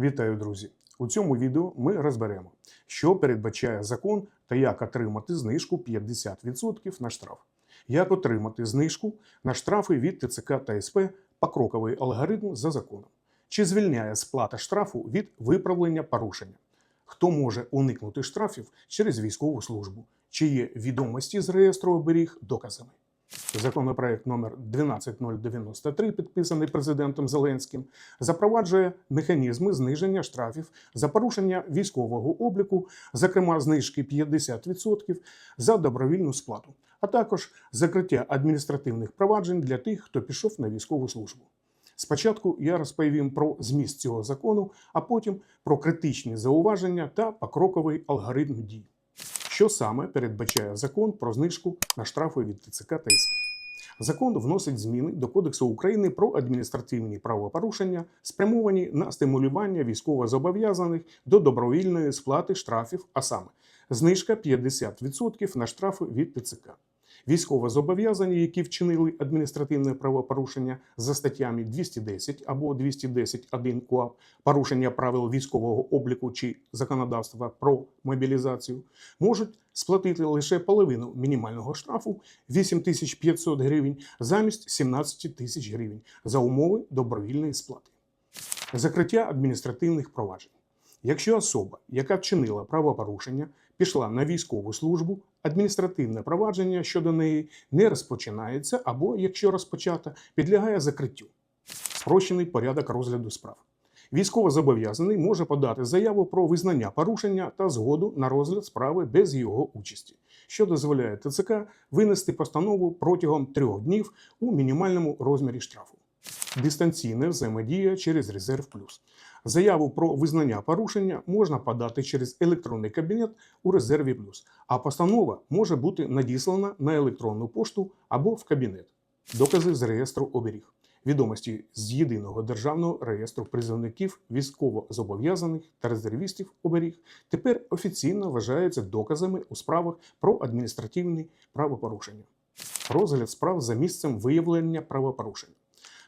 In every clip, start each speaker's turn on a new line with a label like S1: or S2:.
S1: Вітаю, друзі! У цьому відео ми розберемо, що передбачає закон та як отримати знижку 50% на штраф. Як отримати знижку на штрафи від ТЦК та СП покроковий алгоритм за законом. Чи звільняє сплата штрафу від виправлення порушення? Хто може уникнути штрафів через військову службу? Чи є відомості з реєстру оберіг доказами? Законопроект номер 12093, підписаний президентом Зеленським, запроваджує механізми зниження штрафів за порушення військового обліку, зокрема знижки 50% за добровільну сплату, а також закриття адміністративних проваджень для тих, хто пішов на військову службу. Спочатку я розповім про зміст цього закону, а потім про критичні зауваження та покроковий алгоритм дій. Що саме передбачає закон про знижку на штрафи від ТЦК та СП? Закон вносить зміни до Кодексу України про адміністративні правопорушення, спрямовані на стимулювання військовозобов'язаних до добровільної сплати штрафів, а саме знижка 50% на штрафи від ТЦК. Військовозобов'язані, які вчинили адміністративне правопорушення за статтями 210 або 210.1 КУАП, порушення правил військового обліку чи законодавства про мобілізацію, можуть сплатити лише половину мінімального штрафу 8500 гривень замість 17 тисяч гривень за умови добровільної сплати. Закриття адміністративних проваджень. Якщо особа, яка вчинила правопорушення, пішла на військову службу, адміністративне провадження щодо неї не розпочинається або, якщо розпочато, підлягає закриттю. Спрощений порядок розгляду справ. Військовозобов'язаний може подати заяву про визнання порушення та згоду на розгляд справи без його участі, що дозволяє ТЦК винести постанову протягом трьох днів у мінімальному розмірі штрафу. Дистанційна взаємодія через Резерв Плюс. Заяву про визнання порушення можна подати через електронний кабінет у резерві плюс, а постанова може бути надіслана на електронну пошту або в кабінет. Докази з реєстру оберіг. Відомості з єдиного державного реєстру призовників військовозобов'язаних та резервістів оберіг тепер офіційно вважаються доказами у справах про адміністративні правопорушення. Розгляд справ за місцем виявлення правопорушень.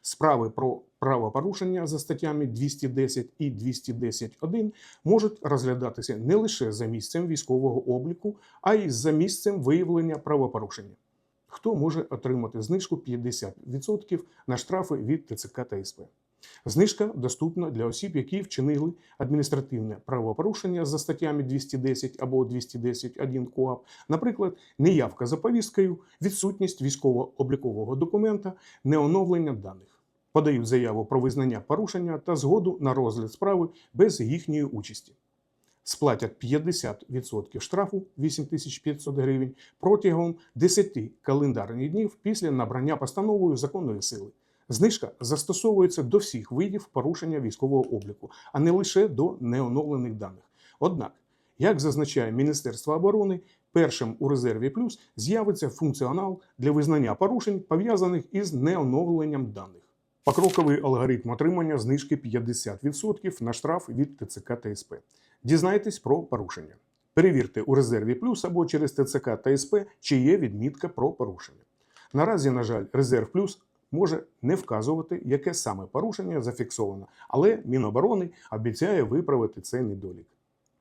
S1: Справи про правопорушення за статтями 210 і 210.1 можуть розглядатися не лише за місцем військового обліку, а й за місцем виявлення правопорушення. Хто може отримати знижку 50% на штрафи від ТЦК та СП? Знижка доступна для осіб, які вчинили адміністративне правопорушення за статтями 210 або 210.1 КОАП, наприклад, неявка за повісткою, відсутність військово-облікового документа, неоновлення даних. Подають заяву про визнання порушення та згоду на розгляд справи без їхньої участі. Сплатять 50% штрафу 8500 гривень протягом 10 календарних днів після набрання постановою законної сили. Знижка застосовується до всіх видів порушення військового обліку, а не лише до неоновлених даних. Однак, як зазначає Міністерство оборони, першим у резерві плюс з'явиться функціонал для визнання порушень, пов'язаних із неоновленням даних. Покроковий алгоритм отримання знижки 50% на штраф від ТЦК та СП. Дізнайтесь про порушення. Перевірте у резерві плюс або через ТЦК та СП, чи є відмітка про порушення. Наразі, на жаль, резерв плюс може не вказувати, яке саме порушення зафіксовано, але Міноборони обіцяє виправити цей недолік.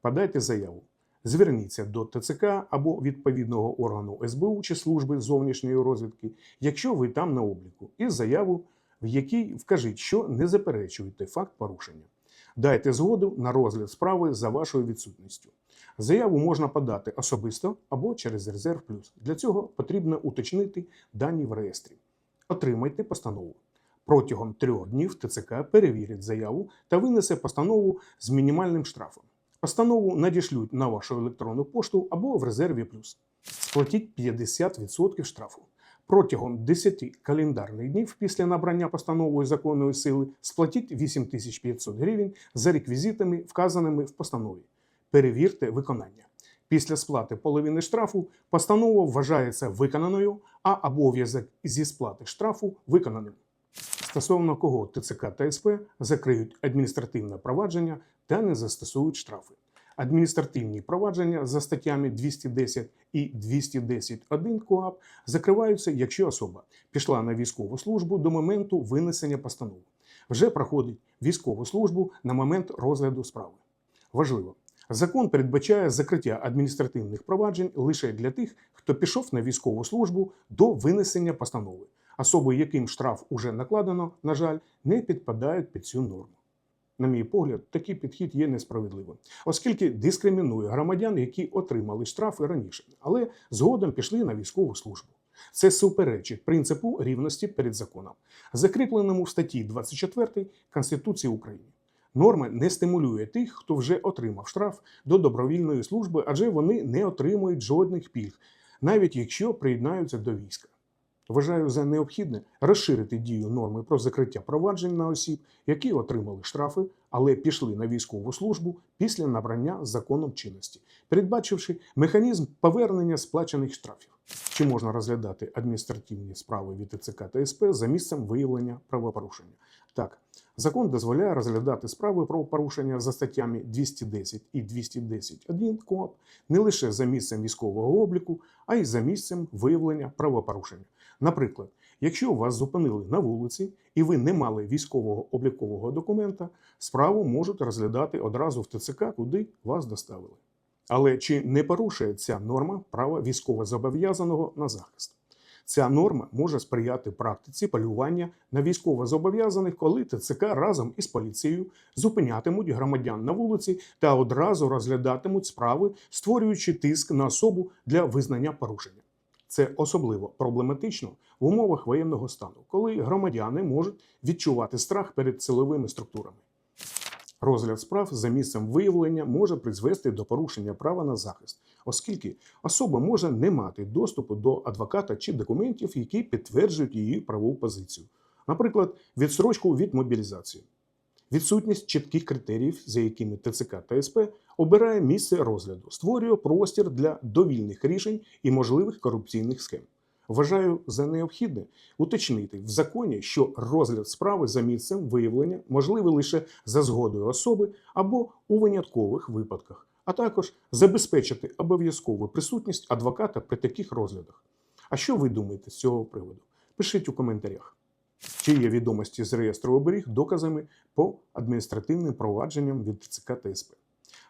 S1: Подайте заяву. Зверніться до ТЦК або відповідного органу СБУ чи служби зовнішньої розвідки, якщо ви там на обліку, із заяву, в якій вкажіть, що не заперечуєте факт порушення. Дайте згоду на розгляд справи за вашою відсутністю. Заяву можна подати особисто або через резерв плюс. Для цього потрібно уточнити дані в реєстрі. Отримайте постанову. Протягом трьох днів ТЦК перевірить заяву та винесе постанову з мінімальним штрафом. Постанову надішлють на вашу електронну пошту або в резерві плюс. Сплатіть 50% штрафу. Протягом 10 календарних днів після набрання постановою законної сили сплатіть 8500 гривень за реквізитами, вказаними в постанові. Перевірте виконання. Після сплати половини штрафу постанова вважається виконаною, а обов'язок зі сплати штрафу виконаним. Стосовно кого ТЦК та СП закриють адміністративне провадження та не застосують штрафи. Адміністративні провадження за статтями 210 і 210.1 КОАП закриваються, якщо особа пішла на військову службу до моменту винесення постанови. вже проходить військову службу на момент розгляду справи. Важливо, закон передбачає закриття адміністративних проваджень лише для тих, хто пішов на військову службу до винесення постанови. Особи, яким штраф уже накладено, на жаль, не підпадають під цю норму. На мій погляд, такий підхід є несправедливим, оскільки дискримінує громадян, які отримали штрафи раніше, але згодом пішли на військову службу. Це суперечить принципу рівності перед законом, закріпленому в статті 24 Конституції України. Норма не стимулює тих, хто вже отримав штраф до добровільної служби, адже вони не отримують жодних пільг, навіть якщо приєднаються до війська. Вважаю за необхідне розширити дію норми про закриття проваджень на осіб, які отримали штрафи, але пішли на військову службу після набрання законом чинності, передбачивши механізм повернення сплачених штрафів. Чи можна розглядати адміністративні справи від ТЦК та СП за місцем виявлення правопорушення? Так, закон дозволяє розглядати справи про порушення за статтями 210 і 210.1 КОАП не лише за місцем військового обліку, а й за місцем виявлення правопорушення. Наприклад, якщо вас зупинили на вулиці і ви не мали військового облікового документа, справу можуть розглядати одразу в ТЦК, куди вас доставили. Але чи не порушує ця норма права військовозобов'язаного на захист? Ця норма може сприяти практиці полювання на військовозобов'язаних, коли ТЦК разом із поліцією зупинятимуть громадян на вулиці та одразу розглядатимуть справи, створюючи тиск на особу для визнання порушення. Це особливо проблематично в умовах воєнного стану, коли громадяни можуть відчувати страх перед силовими структурами. Розгляд справ за місцем виявлення може призвести до порушення права на захист, оскільки особа може не мати доступу до адвоката чи документів, які підтверджують її правову позицію, наприклад, відсрочку від мобілізації. Відсутність чітких критеріїв, за якими ТЦК та СП обирає місце розгляду, створює простір для довільних рішень і можливих корупційних схем. Вважаю за необхідне уточнити в законі, що розгляд справи за місцем виявлення можливий лише за згодою особи або у виняткових випадках, а також забезпечити обов'язкову присутність адвоката при таких розглядах. А що ви думаєте з цього приводу? Пишіть у коментарях. Чи є відомості з реєстру оберіг доказами по адміністративним провадженням від ТЦК та СП?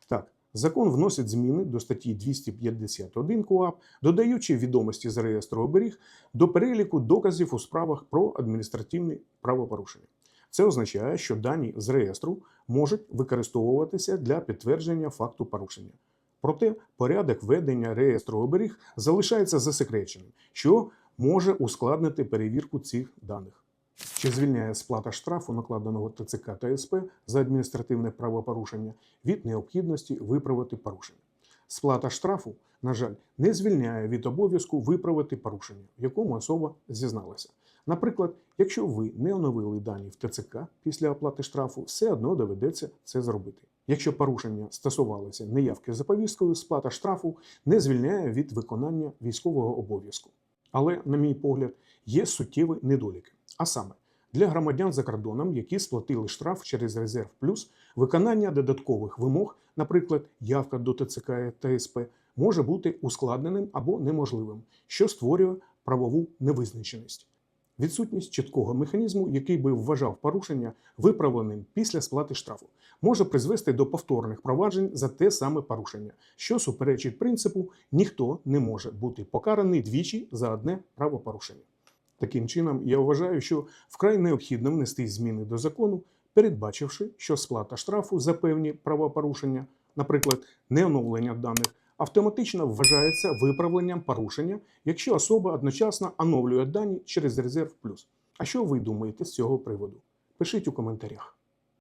S1: Так, закон вносить зміни до статті 251 КУАП, додаючи відомості з реєстру оберіг до переліку доказів у справах про адміністративні правопорушення. Це означає, що дані з реєстру можуть використовуватися для підтвердження факту порушення. Проте порядок ведення реєстру оберіг залишається засекреченим, що може ускладнити перевірку цих даних. Чи звільняє сплата штрафу, накладеного ТЦК та СП за адміністративне правопорушення від необхідності виправити порушення? Сплата штрафу, на жаль, не звільняє від обов'язку виправити порушення, в якому особа зізналася. Наприклад, якщо ви не оновили дані в ТЦК після оплати штрафу, все одно доведеться це зробити. Якщо порушення стосувалося неявки за повісткою, сплата штрафу не звільняє від виконання військового обов'язку. Але, на мій погляд, є суттєві недоліки. А саме, для громадян за кордоном, які сплатили штраф через резерв плюс, виконання додаткових вимог, наприклад, явка до ТЦК та СП, може бути ускладненим або неможливим, що створює правову невизначеність. Відсутність чіткого механізму, який би вважав порушення виправленим після сплати штрафу, може призвести до повторних проваджень за те саме порушення, що суперечить принципу ніхто не може бути покараний двічі за одне правопорушення. Таким чином, я вважаю, що вкрай необхідно внести зміни до закону, передбачивши, що сплата штрафу за певні правопорушення, наприклад, неоновлення даних, автоматично вважається виправленням порушення, якщо особа одночасно оновлює дані через резерв плюс. А що ви думаєте з цього приводу? Пишіть у коментарях.